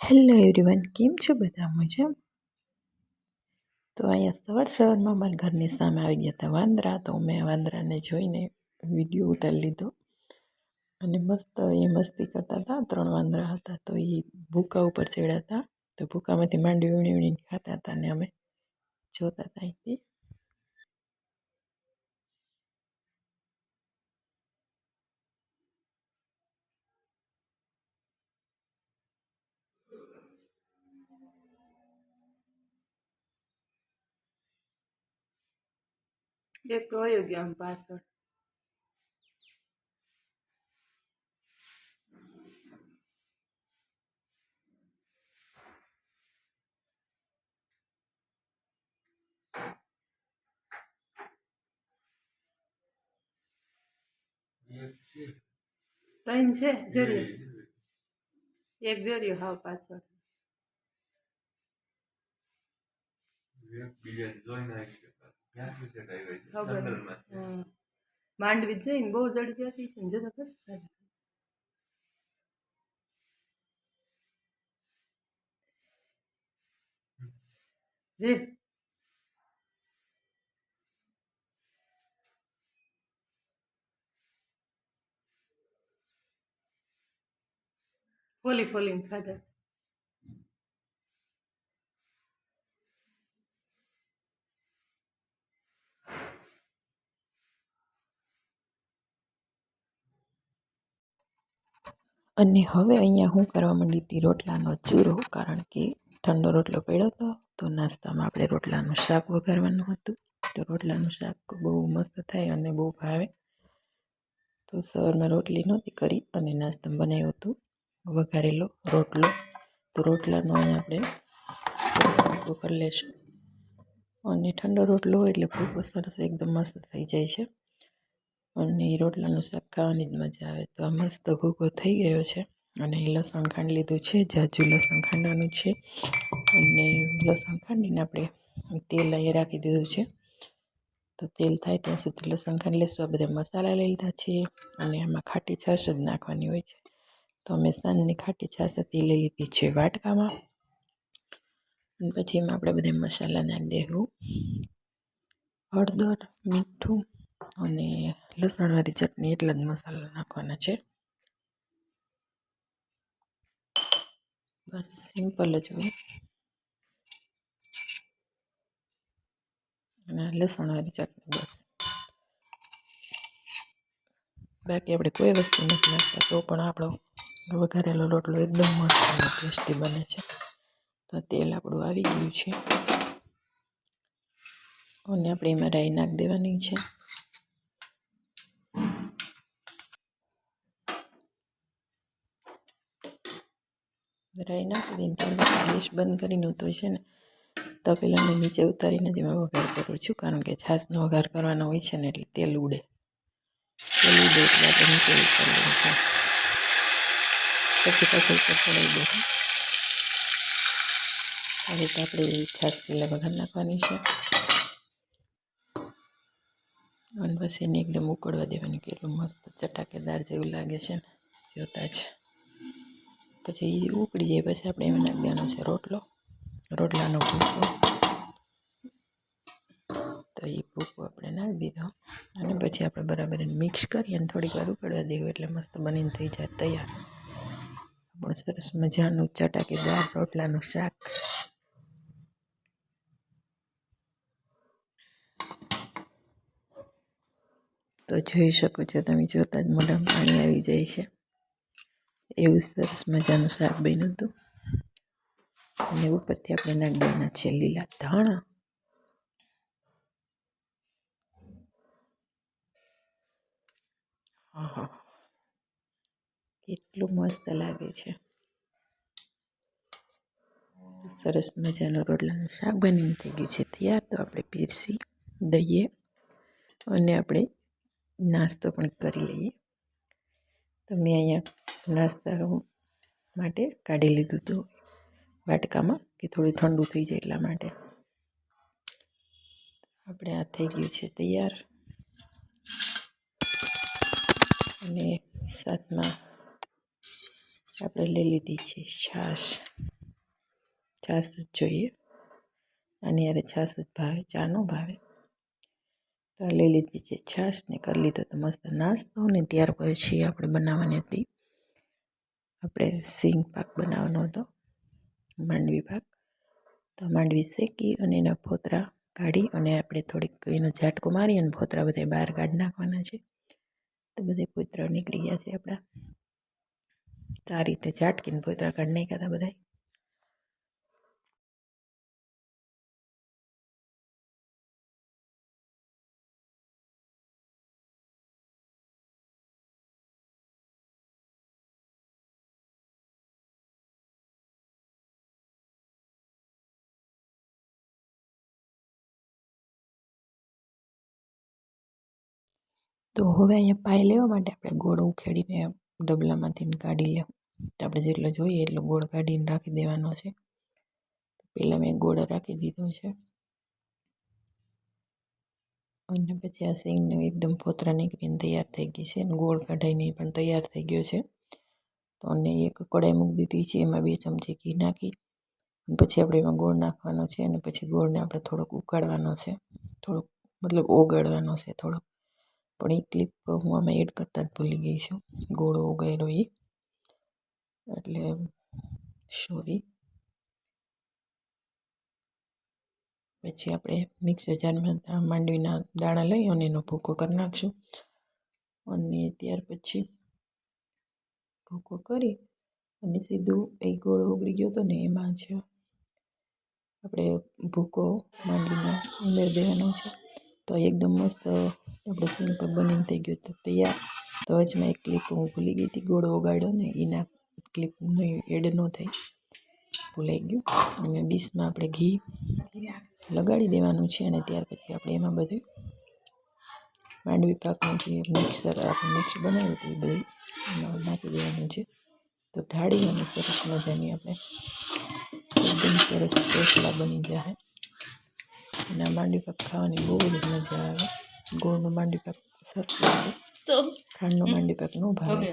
Hello everyone કેમ છો બધા? મજા તો અહીંયા સવાર સવારમાં મારા ઘરની સામે આવી ગયા હતા વાંદરા, તો મેં વાંદરાને જોઈને વીડિયો ઉતારી લીધો. અને મસ્ત, એ મસ્તી કરતા હતા, ત્રણ વાંદરા હતા, તો એ ભૂકા ઉપર ચડ્યા હતા. તો ભૂકામાંથી માંડવી ઉણી વીણીને ખાતા હતા અને અમે જોતા હતા અહીંથી. એક તો વયો ગયો આમ પાછળ ત્રણ છે જરીયો એક જરીયો હાવ પાછળ. ખબર હમ. માંડવી જઈને બહુ જડી જતી છે? ને જતો ખરી જે ફોલી ફોલીને ખાધા. અને હવે અહીંયા હું કરવા માંડી હતી રોટલાનો ચૂરો, કારણ કે ઠંડો રોટલો પડ્યો હતો તો નાસ્તામાં આપણે રોટલાનું શાક વઘારવાનું હતું. તો રોટલાનું શાક બહુ મસ્ત થાય અને બહુ ભાવે. તો સવારમાં રોટલી નહોતી કરી અને નાસ્તામાં બનાવ્યું હતું. વઘારેલો રોટલો. તો રોટલાનો અહીંયા આપણે કરી લેશું. અને ઠંડો રોટલો એટલે ભૂકો સરસ એકદમ મસ્ત થઈ જાય છે. અને એ રોટલાનું શાક ખાવાની જ મજા આવે. તો આ મસ્ત ભૂકો થઈ ગયો છે. અને લસણ ખાંડી લીધું છે. જાજુ લસણ ખાંડવાનું છે. અને લસણ ખાંડીને આપણે તેલ અહીંયા રાખી દીધું છે. તો તેલ થાય ત્યાં સુધી લસણ ખાંડ લેશું. આ બધા મસાલા લઈ લીધા છે. અને આમાં ખાટી છાશ જ નાખવાની હોય છે. તો અમે સાંજની ખાટી છાશ હતી લઈ લીધી છે વાટકામાં. અને પછી એમાં આપણે બધા મસાલા નાખી દેવું હળદર, મીઠું અને લસણવાળી ચટણી એટલા જ મસાલા નાખવાના છે. બસ સિમ્પલ જ હોય. અને લસણવાળી ચટણી બસ. બાકી આપણે કોઈ વસ્તુ નથી નાખતા, તો પણ આપણો વઘારેલો રોટલો એકદમ મસ્ત અને ટેસ્ટી બને છે. તો તેલ આપણું આવી ગયું છે. અને આપણે એમાં રાઈ નાખી દેવાની છે. રાઈ નાખી દઈને ત્યારબાદ ગેસ બંધ કરીને તો છે ને તપેલાને નીચે ઉતારીને જ એમાં વઘાર કરું છું, કારણ કે છાશનો વઘાર કરવાનો હોય છે ને એટલે તેલ ઉડે. તેલ ઉડે એટલે આપણે નીચે ઉતારી દઉં પછી પાછળ ઉપર ચડાવી દઉં. આ રીતે આપણે છાશ પહેલાં વઘાર નાખવાની છે. અને પછી એને એકદમ ઉકળવા દેવાની કેટલું મસ્ત ચટાકેદાર જેવું લાગે છે ને, જોતા જ. પછી એ ઉકળી જાય, પછી આપણે એમાં નાખી દેવાનો છે રોટલો. રોટલાનો ભૂકો. તો એ ભૂકો આપણે નાખી દીધો. અને પછી આપણે બરાબર એને મિક્સ કરી અને થોડીક વાર ઉકળવા દેવું એટલે મસ્ત બનીને થઈ જાય તૈયાર. આપણું સરસ મજાનું ચટાકેદાર રોટલાનું શાક. તો જોઈ શકો છો તમે, જોતા જ મોઢામાં પાણી આવી જાય છે. એવું સરસ મજાનું શાક બન્યું હતું. અને ઉપરથી આપણે નાખવાના છે લીલા ધાણા. હા. કેટલું મસ્ત લાગે છે. સરસ મજાનું રોટલાનું શાક બનીને થઈ ગયું છે તૈયાર. તો આપણે પીરસી દઈએ. અને આપણે નાસ્તો પણ કરી લઈએ. તો મેં અહીંયા નાસ્તા માટે કાઢી લીધું હતું. વાટકામાં કે થોડું ઠંડુ થઈ જાય એટલા માટે. આપણે આ થઈ ગયું છે તૈયાર. અને સાથમાં આપણે લઈ લીધી છે છાશ. છાશ જ જોઈએ. આની યારે છાશ જ ભાવે, ચાનો ભાવે તો આ લઈ લીધી છે છાશ ને કરી લીધો તો મસ્ત નાસ્તો ને ત્યાર પછી આપણે બનાવવાની હતી. આપણે સિંગ પાક બનાવવાનો હતો, માંડવી પાક. તો માંડવી શેકી અને એના ફોતરા કાઢી અને આપણે થોડીક એનો ઝાટકો મારી અને ફોતરા બધા બહાર કાઢી નાખવાના છે. તો બધા ફોતરા નીકળી ગયા છે આપણા. તો આ રીતે ઝાટકીને ફોતરા કાઢી નાખ્યા હતા બધા તો હવે અહીંયા પાય લેવા માટે આપણે ગોળ ઉખેડીને ડબલામાંથી કાઢી લેવું. તો આપણે જેટલો જોઈએ એટલો ગોળ કાઢીને રાખી દેવાનો છે. પહેલાં મેં ગોળ રાખી દીધો છે. અને પછી આ સિંગને એકદમ ફોતરા નીકળીને તૈયાર થઈ ગઈ છે. અને ગોળ કઢાઈને પણ તૈયાર થઈ ગયો છે. તો અને એક કઢાઈ મૂકી દીધી છે. એમાં બે ચમચી ઘી નાખી. પછી આપણે એમાં ગોળ નાખવાનો છે. અને પછી ગોળને આપણે થોડોક ઉકાળવાનો છે. થોડોક, મતલબ ઓગાળવાનો છે થોડોક. પણ એ ક્લિપ હું આમાં એડ કરતાં જ ભૂલી ગઈ છું. ગોળો ઉગાડ્યો એ. એટલે સોરી પછી આપણે મિક્સર જારમાં માંડવીના દાણા લઈ અને એનો ભૂકો કરી નાખશું. અને ત્યાર પછી ભૂકો કરી અને સીધું એ ગોળો ઉગળી ગયો હતો ને એમાં જ આપણે ભૂકો માંડવીનો ઉમેરી દેવાનો છે. તો એકદમ મસ્ત આપણું સિમ્પલ બનીને થઈ ગયું તો તૈયાર. તો વચમાં એક ક્લિપ હું ભૂલી ગઈ હતી, ગોળો ઓગાડ્યો ને એના ક્લિપ એડ ન થઈ ભૂલાઈ ગયું. અને ડીશમાં આપણે ઘી લગાડી દેવાનું છે અને ત્યાર પછી આપણે એમાં બધું માંડવી પાકનું જે મિક્સર આપણે મિક્સ બનાવ્યું હતું એ બધું એમાં નાખી દેવાનું છે. તો ઢાળી અને સરસ મજાની આપણે એકદમ સરસ ટેસ્ટલા બની જાય અને આ માંડવી પાક ખાવાની બહુ જ મજા આવે ગોળનું માંડી પાક સરસ લાગે તો ખાંડનો માંડવી પાક ન ભાવે.